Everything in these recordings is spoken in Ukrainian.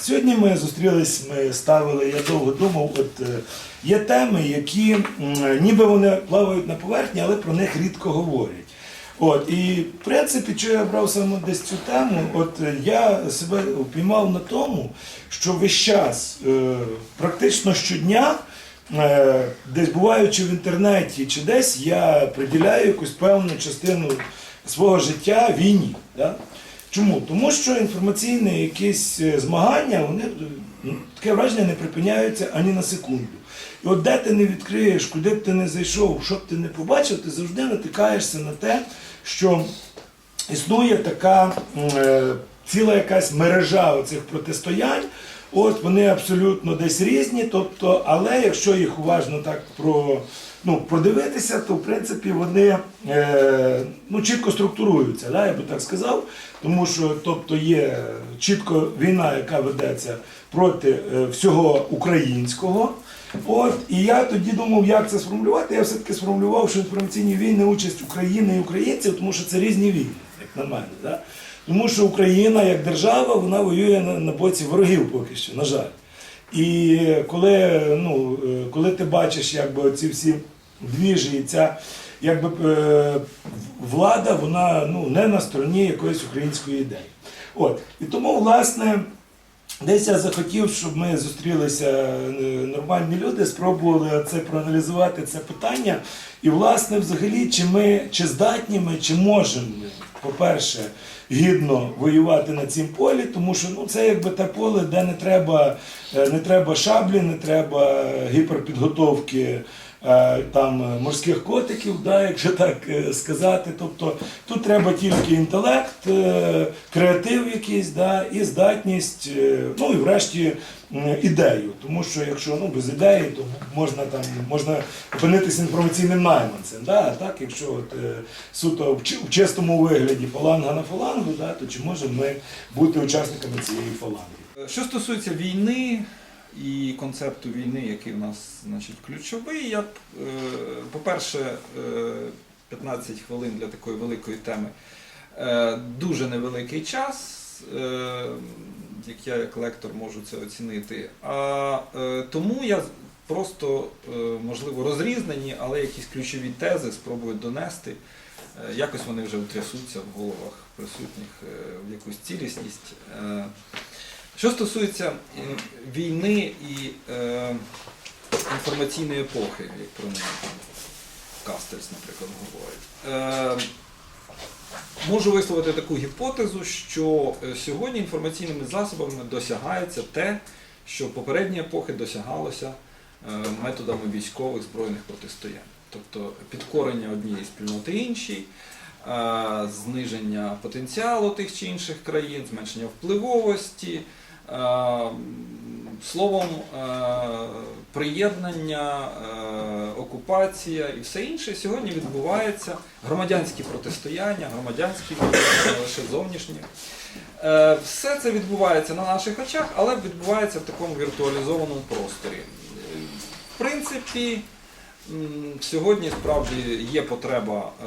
Сьогодні ми зустрілись, ми ставили, я довго думав, от е, є теми, які ніби вони плавають на поверхні, але про них рідко говорять. От, і в принципі, що я брав саме десь цю тему, от е, я себе впіймав на тому, що весь час, е, практично щодня, десь буваючи в інтернеті чи десь, я приділяю якусь певну частину свого життя війні. Да? Чому? Тому що інформаційні якісь е, змагання, вони е, ну, таке враження не припиняються ані на секунду. І от де ти не відкриєш, куди б ти не зайшов, що б ти не побачив, ти завжди натикаєшся на те, що існує така е, ціла якась мережа оцих протистоянь. От вони абсолютно десь різні, тобто, але якщо їх уважно так про, ну, продивитися, то в принципі вони е, ну, чітко структуруються, да, я би так сказав. Тому що тобто, є чітко війна, яка ведеться проти е, всього українського. От, і я тоді думав, як це сформулювати. Я все-таки сформулював, що інформаційні війни участь України і українців, тому що це різні війни, як на мене. Да? Тому що Україна як держава вона воює на, на боці ворогів поки що, на жаль. І коли, ну, е, коли ти бачиш якби, ці всі двіжі, і ця якби, е, влада, вона ну, не на стороні якоїсь української ідеї. От. І тому, власне, Десь я захотів, щоб ми зустрілися е, нормальні люди, спробували це проаналізувати це питання. І, власне, взагалі, чи ми чи здатні ми, чи можемо ми, по-перше, гідно воювати на цім полі, тому що ну, це якби те поле, де не треба, е, не треба шаблі, не треба гіперпідготовки. Е, Там е, морських котиків, да, якщо так е, сказати. Тобто тут треба тільки інтелект, креатив якийсь, да, і здатність, ну і врешті ідею. Тому що якщо ну, без ідеї, то можна там можна опинитися інформаційним найманцем. Да? Так, якщо от, суто в чистому вигляді фаланга на фалангу, да, то чи можемо ми бути учасниками цієї фаланги? Що стосується війни і концепту війни, який в нас значить, ключовий, я е, по-перше, е, 15 хвилин для такої великої теми е, дуже невеликий час, е, як я як лектор можу це оцінити. А е, тому я просто, е, можливо, розрізнені, але якісь ключові тези спробую донести. Е, Якось вони вже утрясуться в головах присутніх е, в якусь цілісність. Що стосується е, війни і е, інформаційної епохи, як про неї Кастельс, наприклад, говорить. Е, Можу висловити таку гіпотезу, що е, сьогодні інформаційними засобами досягається те, що попередні епохи досягалося е, методами військових збройних протистоянь. Тобто підкорення однієї спільноти іншій, зниження потенціалу тих чи інших країн, зменшення впливовості, словом, е, приєднання, е, окупація і все інше сьогодні відбувається громадянські протистояння, громадянські лише зовнішні. Е, Все це відбувається на наших очах, але відбувається в такому віртуалізованому просторі. Е, В принципі, сьогодні справді є потреба е,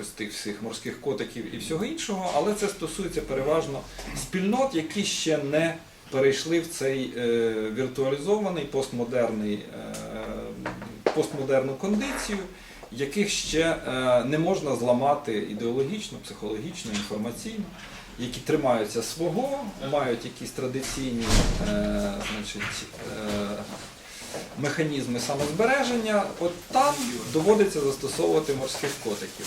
ось тих всіх морських котиків і всього іншого, але це стосується переважно спільнот, які ще не перейшли в цей е, віртуалізований постмодерний, е, постмодерну кондицію, яких ще не можна зламати ідеологічно, психологічно, інформаційно, які тримаються свого, мають якісь традиційні значить, механізми самозбереження. От там доводиться застосовувати морських котиків.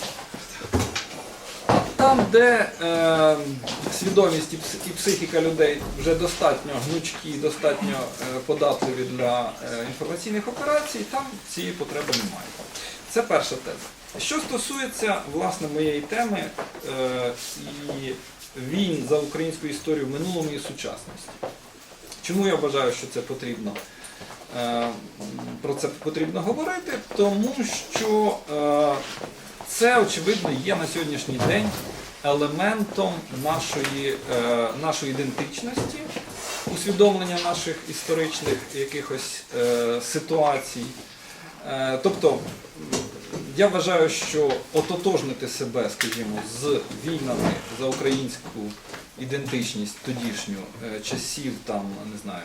Там, де е, свідомість і пс- і психіка людей вже достатньо гнучкі, достатньо е, податливі для е, інформаційних операцій, там цієї потреби немає. Це перша теза. Що стосується власне моєї теми е, і війн за українську історію в минулому і сучасності. Чому я вважаю, що це потрібно? Е, Про це потрібно говорити, тому що е, це, очевидно, є на сьогоднішній день елементом нашої, е, нашої ідентичності, усвідомлення наших історичних якихось ситуацій. Тобто, я вважаю, що ототожнити себе, скажімо, з війнами за українську ідентичність тодішню е, часів там, не знаю,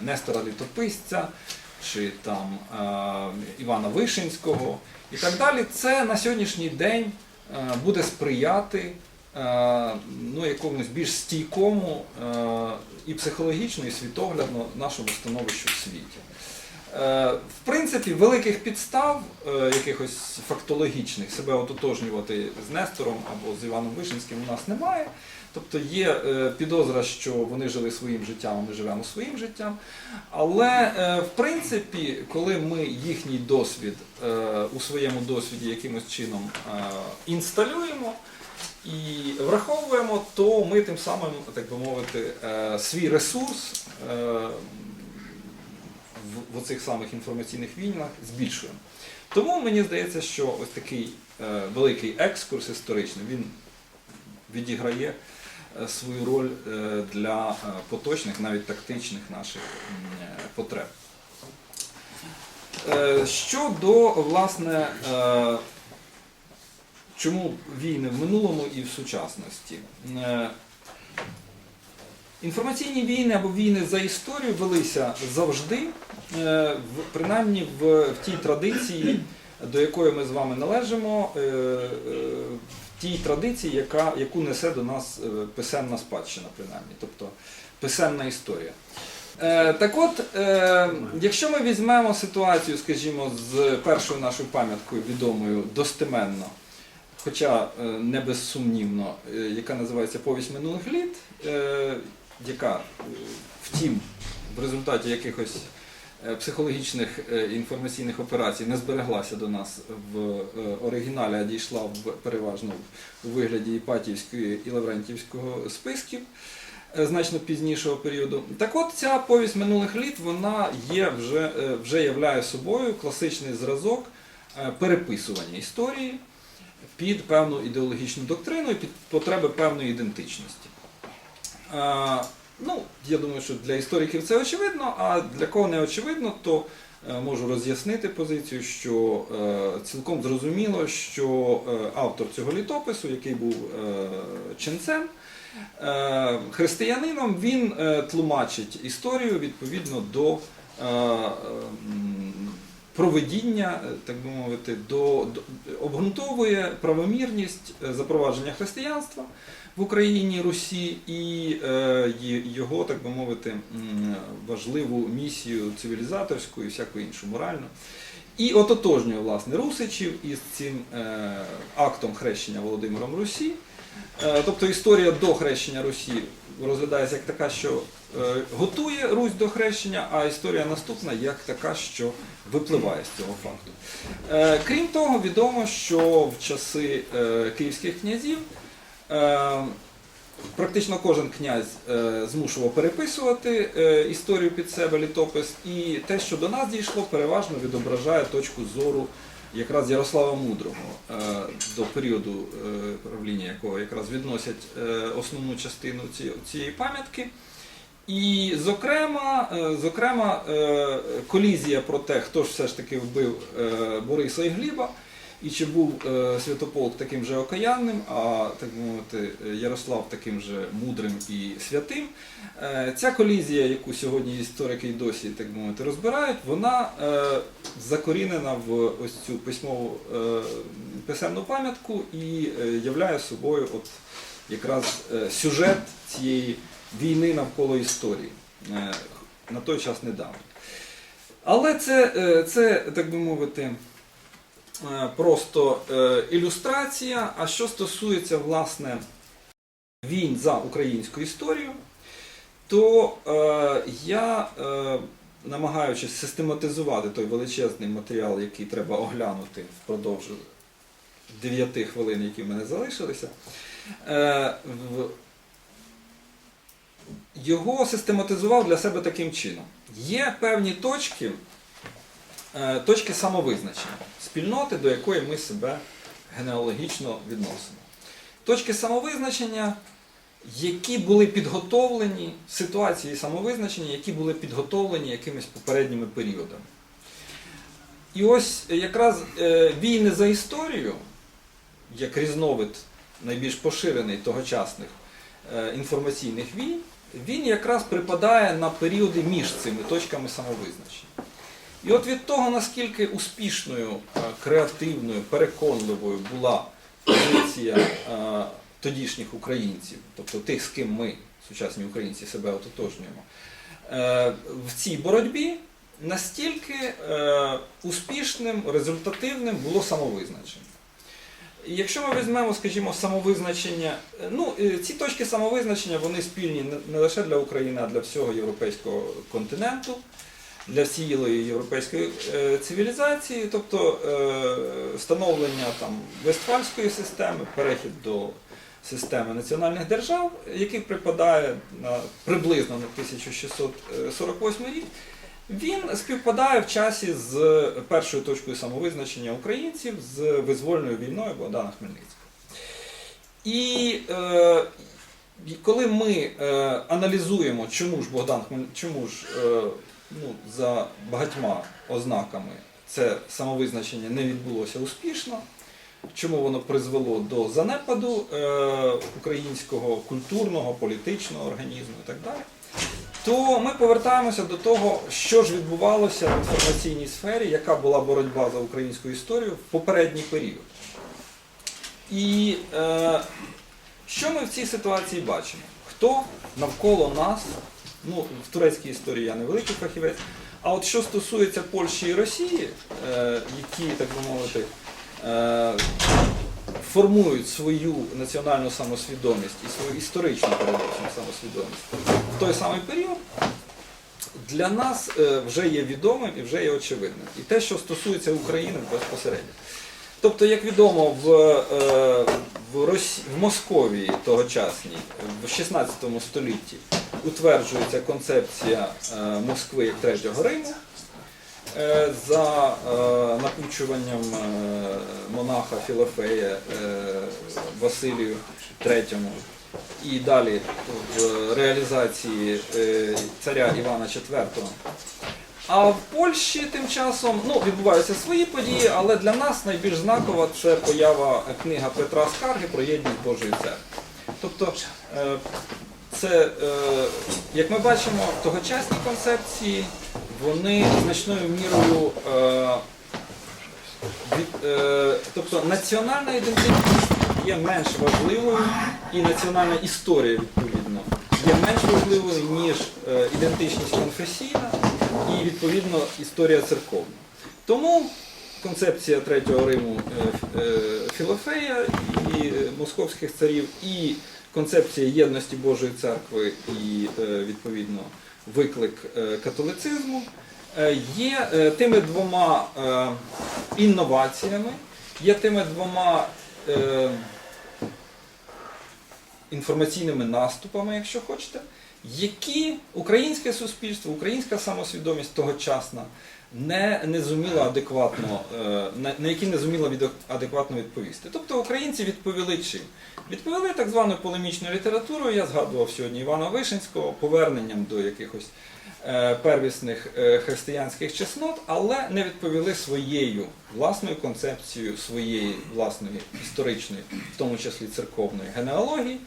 Нестора Літописця чи там е, Івана Вишинського і так далі, це на сьогоднішній день е, буде сприяти ну, якомусь більш стійкому і психологічно, і світоглядно нашому становищу в світі. В принципі, великих підстав, якихось фактологічних, себе ототожнювати з Нестором або з Іваном Вишинським у нас немає. Тобто є е, підозра, що вони жили своїм життям, а ми живемо своїм життям. Але е, в принципі, коли ми їхній досвід е, у своєму досвіді якимось чином інсталюємо і враховуємо, то ми тим самим, так би мовити, свій ресурс в, оцих самих інформаційних війнах збільшуємо. Тому мені здається, що ось такий великий екскурс історичний він відіграє свою роль е, для е, поточних, навіть тактичних наших е, потреб. Е, Щодо, власне, е, чому війни в минулому і в сучасності? Е, Інформаційні війни або війни за історію велися завжди, е, принаймні в, тій традиції, до якої ми з вами належимо, е, е, тій традиції, яка, яку несе до нас е, писемна спадщина, принаймні, тобто писемна історія. Е, Так от, е, якщо ми візьмемо ситуацію, скажімо, з першою нашою пам'яткою відомою достеменно, хоча е, не безсумнівно, е, яка називається Повість минулих літ, е, яка, е, втім, в результаті якихось психологічних е, інформаційних операцій не збереглася до нас в е, оригіналі, а дійшла переважно у вигляді Іпатівської і Лаврентівського списків е, значно пізнішого періоду. Так от ця повість минулих літ вона є вже, е, вже являє собою класичний зразок е, переписування історії під певну ідеологічну доктрину і під потреби певної ідентичності. Ну, я думаю, що для істориків це очевидно, а для кого не очевидно, то е, можу роз'яснити позицію, що е, цілком зрозуміло, що е, автор цього літопису, який був ченцем, християнином, він тлумачить історію відповідно до проведіння, так би мовити, до, до обґрунтовує правомірність запровадження християнства в Україні, Русі і е, його, так би мовити, важливу місію цивілізаторську і всяку іншу моральну. І ототожнює власне Русичів із цим е, актом хрещення Володимиром Русі. Е, тобто історія до хрещення Русі розглядається як така, що готує Русь до хрещення, а історія наступна як така, що випливає з цього факту. Крім того, відомо, що в часи київських князів практично кожен князь е, змушував переписувати е, історію під себе літопис, і те, що до нас дійшло, переважно відображає точку зору якраз Ярослава Мудрого, е, до періоду е, правління якого якраз відносять е, основну частину цієї пам'ятки. І, зокрема, е, зокрема, е, колізія про те, хто ж все ж таки вбив е, Бориса і Гліба, і чи був е, Святополк таким же окаянним, а так мовити, Ярослав таким же мудрим і святим. Е, Ця колізія, яку сьогодні історики й досі так мовити, розбирають, вона е, закорінена в ось цю письмову писемну пам'ятку і являє собою от якраз сюжет цієї війни навколо історії на той час недавно. Але це, це так би мовити, просто е, ілюстрація. А що стосується власне війн за українську історію, то е, я, е, намагаючись систематизувати той величезний матеріал, який треба оглянути впродовж 9 хвилин, які в мене залишилися, е, його систематизував для себе таким чином. Є певні точки, е, точки самовизначення, спільноти, до якої ми себе генеалогічно відносимо. Точки самовизначення, які були підготовлені, ситуації самовизначення, які були підготовлені якимись попередніми періодами. І ось якраз е, війни за історію, як різновид найбільш поширений тогочасних е, інформаційних війн, він якраз припадає на періоди між цими точками самовизначення. І от від того, наскільки успішною, е, креативною, переконливою була позиція е, тодішніх українців, тобто тих, з ким ми, сучасні українці, себе ототожнюємо, е, в цій боротьбі, настільки успішним, результативним було самовизначення. Якщо ми візьмемо, скажімо, самовизначення, ну ці точки самовизначення вони спільні не лише для України, а для всього європейського континенту, для всієї європейської е, цивілізації, тобто е, становлення там Вестфальської системи, перехід до системи національних держав, який припадає на приблизно на 1648 рік. Він співпадає в часі з першою точкою самовизначення українців з визвольною війною Богдана Хмельницького. І е, коли ми е, аналізуємо, чому ж Богдан чому ж е, ну, за багатьма ознаками це самовизначення не відбулося успішно, чому воно призвело до занепаду е, українського культурного, політичного організму і так далі, то ми повертаємося до того, що ж відбувалося в інформаційній сфері, яка була боротьба за українську історію в попередній період. І е, що ми в цій ситуації бачимо? Хто навколо нас, ну в турецькій історії я не великий фахівець, а от що стосується Польщі і Росії, е, які, так би мовити, е, формують свою національну самосвідомість і свою історичну передбачену самосвідомість в той самий період, для нас е, вже є відомим і вже є очевидним. І те, що стосується України безпосередньо. Тобто, як відомо, в, в, Росі... в Московії тогочасній, в 16 столітті, утверджується концепція е, Москви як Третього Риму е, за е, напучуванням монаха Філофея Василію III. І далі в реалізації царя Івана IV. А в Польщі тим часом ну, відбуваються свої події, але для нас найбільш знакова це поява книга Петра Скарги про єдність Божої церкви. Тобто, це, е, як ми бачимо, тогочасні концепції, вони значною мірою, е, е, тобто національна ідентичність є менш важливою, і національна історія, відповідно, є менш важливою, ніж ідентичність конфесійна і, відповідно, історія церковна. Тому концепція Третього Риму Філофея і московських царів, і концепція єдності Божої церкви і, е, відповідно, виклик е, католицизму е, є тими двома інноваціями, є тими двома інформаційними наступами, якщо хочете, які українське суспільство, українська самосвідомість тогочасна не, не зуміла адекватно, е, на, які не зуміла від, адекватно відповісти. Тобто українці відповіли чим? Відповіли так званою полемічною літературою, я згадував сьогодні Івана Вишинського, поверненням до якихось е, первісних е, християнських чеснот, але не відповіли своєю власною концепцією, своєї власної історичної, в тому числі церковної генеалогії,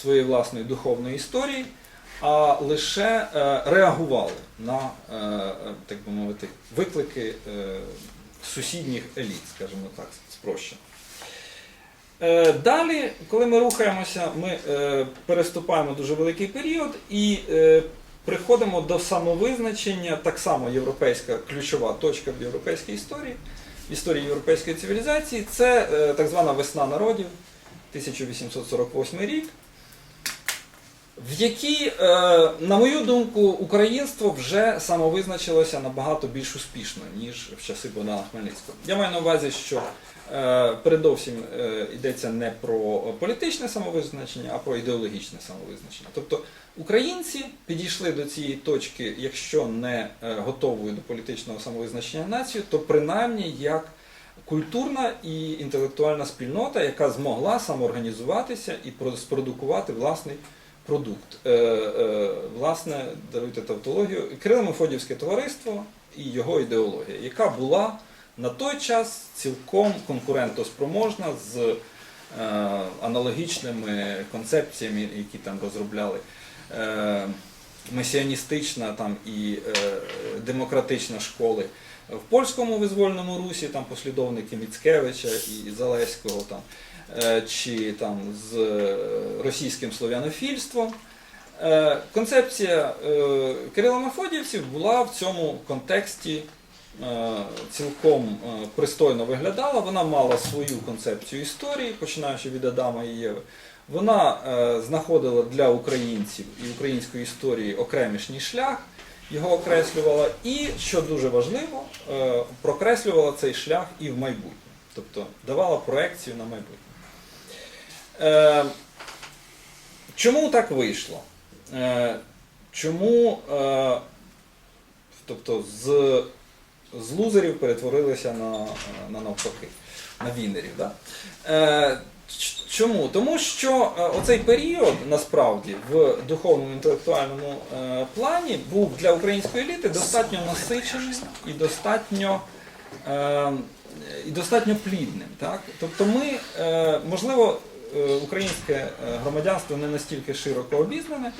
своєї власної духовної історії, а лише е, реагували на, е, е, так би мовити, виклики сусідніх еліт, скажімо так, спрощено. Далі, коли ми рухаємося, ми переступаємо дуже великий період і приходимо до самовизначення, так само європейська ключова точка в європейській історії, в історії європейської цивілізації, це так звана весна народів, 1848 рік, в якій, е, на мою думку, українство вже самовизначилося набагато більш успішно, ніж в часи Богдана Хмельницького. Я маю на увазі, що е, передовсім е, йдеться не про політичне самовизначення, а про ідеологічне самовизначення. Тобто українці підійшли до цієї точки, якщо не готовою до політичного самовизначення нації, то принаймні як культурна і інтелектуальна спільнота, яка змогла самоорганізуватися і про- спродукувати власний продукт. Е, е, власне, даруйте тавтологію, Кирило Мефодіївське товариство і його ідеологія, яка була на той час цілком конкурентоспроможна з е, аналогічними концепціями, які там розробляли. Месіаністична там і е, демократична школи в польському визвольному русі, там послідовники Міцкевича і Залеського, там, чи там з е, російським слов'янофільством. Е, Концепція е, Кирила Мефодіївців була в цьому контексті е, цілком е, пристойно виглядала. Вона мала свою концепцію історії, починаючи від Адама і Єви. Вона е, знаходила для українців і української історії окремішній шлях, його окреслювала, і, що дуже важливо, е, прокреслювала цей шлях і в майбутнє. Тобто давала проекцію на майбутнє. Е, чому так вийшло? Е, чому е, тобто з, з лузерів перетворилися на, на навпаки, на вінерів? Да? Е, Чому? Тому що е, оцей період насправді в духовному інтелектуальному е, плані був для української еліти достатньо насиченим і достатньо, е, і достатньо плідним. Так? Тобто ми, можливо, українське е, громадянство не настільки широко обізнане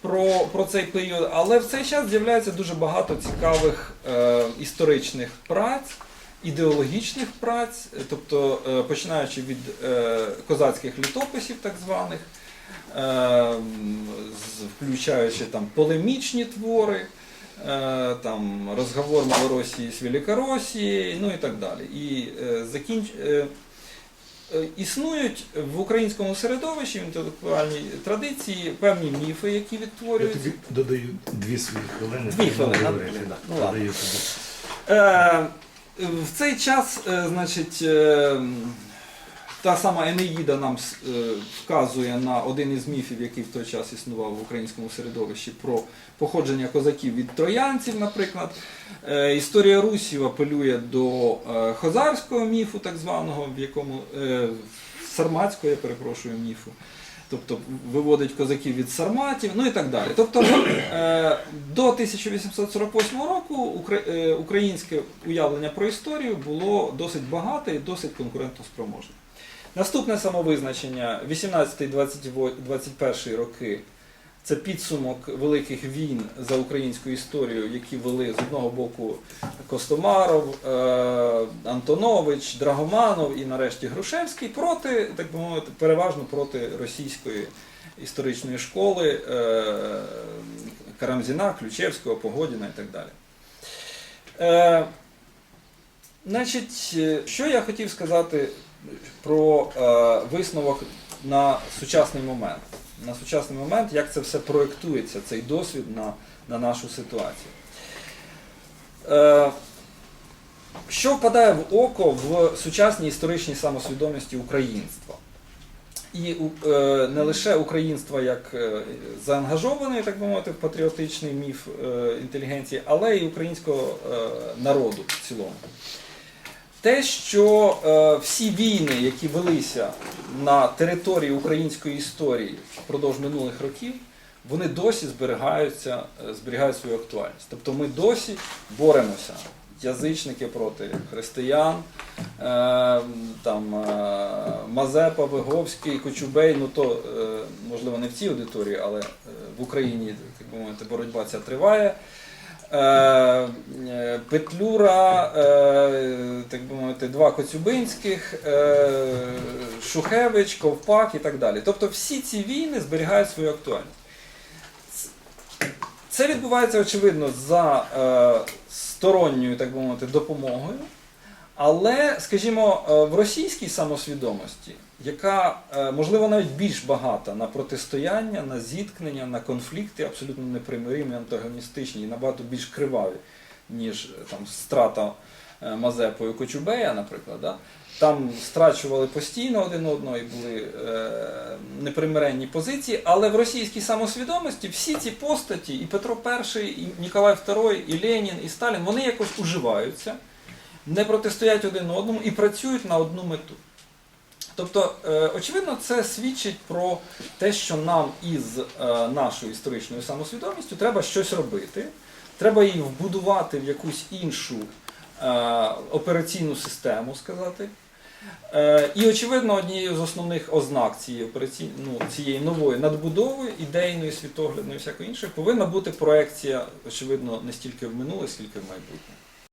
про, про цей період, але в цей час з'являється дуже багато цікавих е, історичних праць ідеологічних праць, е, тобто е, починаючи від е, козацьких літописів, так званих, е, включаючи там полемічні твори, е, там розговор Малоросії з Великоросією, ну і так далі. І е, закінч... е, Існують в українському середовищі, в інтелектуальній традиції певні міфи, які Я відтворюються. тобі додаю дві свої хвилини. Дві хвилини, ну, ладно. Е, в цей час, е, значить, та сама Енеїда нам е, вказує на один із міфів, який в той час існував в українському середовищі, про походження козаків від троянців, наприклад. Е, Історія Русів апелює до е, хозарського міфу, так званого, в якому сарматського, я перепрошую, міфу. Тобто виводить козаків від сарматів, ну і так далі. Тобто до 1848 року українське уявлення про історію було досить багате і досить конкурентоспроможне. Наступне самовизначення 18-21 роки це підсумок великих війн за українську історію, які вели з одного боку Костомаров, е, Антонович, Драгоманов і нарешті Грушевський проти, так би мовити, переважно проти російської історичної школи е, Карамзіна, Ключевського, Погодіна і так далі. Е, Значить, що я хотів сказати про е, висновок на сучасний момент. На сучасний момент, як це все проєктується, цей досвід на, на нашу ситуацію. Е, що впадає в око в сучасній історичній самосвідомості українства? І е, не лише українства як е, заангажованої, так би мовити, в патріотичний міф е, інтелігенції, але й українського е, народу в цілому. Те, що е, всі війни, які велися на території української історії впродовж минулих років, вони досі зберігаються, е, зберігають свою актуальність. Тобто ми досі боремося. Язичники проти християн, е, там е, Мазепа, Виговський, Кочубей, ну то е, можливо не в цій аудиторії, але е, в Україні так би мовити, боротьба ця триває. Е, е, Петлюра, е, так би мовити, два Коцюбинських, Шухевич, Ковпак і так далі. Тобто всі ці війни зберігають свою актуальність. Це відбувається, очевидно, за сторонньою, так би мовити, допомогою. Але, скажімо, в російській самосвідомості, яка, е, можливо, навіть більш багата на протистояння, на зіткнення, на конфлікти, абсолютно непримиримі, антагоністичні і набагато більш криваві, ніж е, там, страта е, Мазепою Кочубея, наприклад. Да? Там страчували постійно один одного і були е, непримиренні позиції, але в російській самосвідомості всі ці постаті, і Петро І, і Ніколай II, і Ленін, і Сталін, вони якось уживаються не протистоять один одному і працюють на одну мету. Тобто, е, очевидно, це свідчить про те, що нам із е, нашою історичною самосвідомістю треба щось робити, треба її вбудувати в якусь іншу е, операційну систему сказати. І, очевидно, однією з основних ознак цієї операційної ну, цієї нової надбудови, ідейної, світоглядної, всякої іншої, повинна бути проекція, очевидно, не стільки в минуле, скільки в майбутнє.